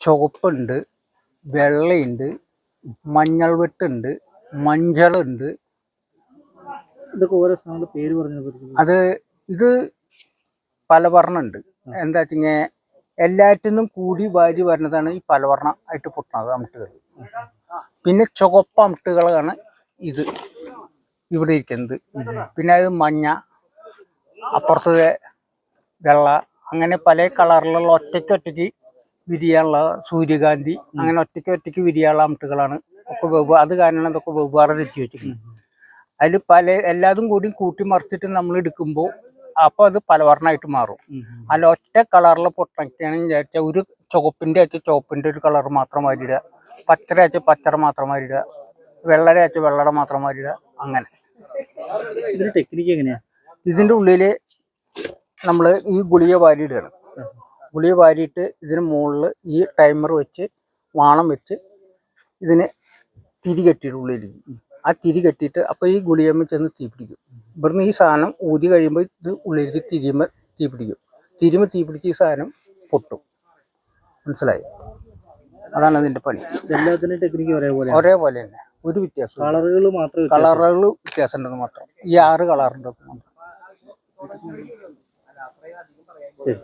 ചുവപ്പുണ്ട് വെള്ളയുണ്ട് മഞ്ഞൾ വെട്ടുണ്ട് മഞ്ഞളുണ്ട് ഇതൊക്കെ ഓരോ സാധനങ്ങളുടെ പേര് പറഞ്ഞു അത് ഇത് പല വർണമുണ്ട് എന്താ വെച്ചാൽ എല്ലാറ്റിനും കൂടി വാരി വരുന്നതാണ് ഈ പലവർണ ആയിട്ട് പൊട്ടുന്നത് അമിട്ടുകൾ. പിന്നെ ചുവപ്പ് അമിട്ടുകളാണ് ഇത് ഇവിടെ ഇരിക്കുന്നത്. പിന്നെ അത് മഞ്ഞ അപ്പുറത്തെ വെള്ള അങ്ങനെ പല കളറിലുള്ള ഒറ്റയ്ക്ക് ഒറ്റയ്ക്ക് വിരിയാനുള്ള സൂര്യകാന്തി അങ്ങനെ ഒറ്റയ്ക്ക് ഒറ്റയ്ക്ക് വിരിയാനുള്ള അമിട്ടുകളാണ് ഒക്കെ വെവ്വ അത് കാരണം അതൊക്കെ വെവ്വേറെ തിരിച്ചു വെച്ചിരിക്കുന്നത്. അതിൽ പല എല്ലാതും കൂടി കൂട്ടി മറിച്ചിട്ട് നമ്മൾ എടുക്കുമ്പോൾ അപ്പോൾ അത് പലവർണമായിട്ട് മാറും. അല്ല ഒറ്റ കളറിൽ പൊട്ടണക്കാണെന്ന് വിചാരിച്ചാൽ ഒരു ചുവപ്പിന്റെ അച്ഛ ചുവപ്പിന്റെ ഒരു കളർ മാത്രം മാറിയിടുക പച്ചര അയച്ച പച്ചറ മാത്രം മാറിയിടുക വെള്ളര അയച്ച വെള്ളട മാത്രം മാറിയിടുക അങ്ങനെ. ടെക്നിക്ക് എങ്ങനെയാ? ഇതിന്റെ ഉള്ളിൽ നമ്മൾ ഈ ഗുളിക വാരിയിടുകയാണ്. ഗുളിക വാരിയിട്ട് ഇതിന് മുകളിൽ ഈ ടൈമർ വെച്ച് വാണം വെച്ച് ഇതിന് തിരി കെട്ടിയിട്ടുള്ളിലിരിക്കും ആ തിരി കെട്ടിയിട്ട് അപ്പോൾ ഈ ഗുളിയമ്മ ചെന്ന് തീ പിടിക്കും. ഇവിടുന്ന് ഈ സാധനം ഊതി കഴിയുമ്പോൾ ഇത് ഉള്ളിലേക്ക് തിരിയുമ്പോൾ തീ പിടിക്കും. തീപിടിച്ച് തീ പിടിച്ച് ഈ സാധനം പൊട്ടും. മനസ്സിലായി? അതാണ് അതിന്റെ പണി. എല്ലാത്തിന്റെ ടെക്നിക്ക് ഒരേപോലെ ഒരേപോലെ തന്നെ ഒരു വ്യത്യാസം കളറുകൾ മാത്രം കളറുകൾ വ്യത്യാസം ഉണ്ടെന്ന് മാത്രം. ഈ ആറ് കളറുണ്ട്. ശരി.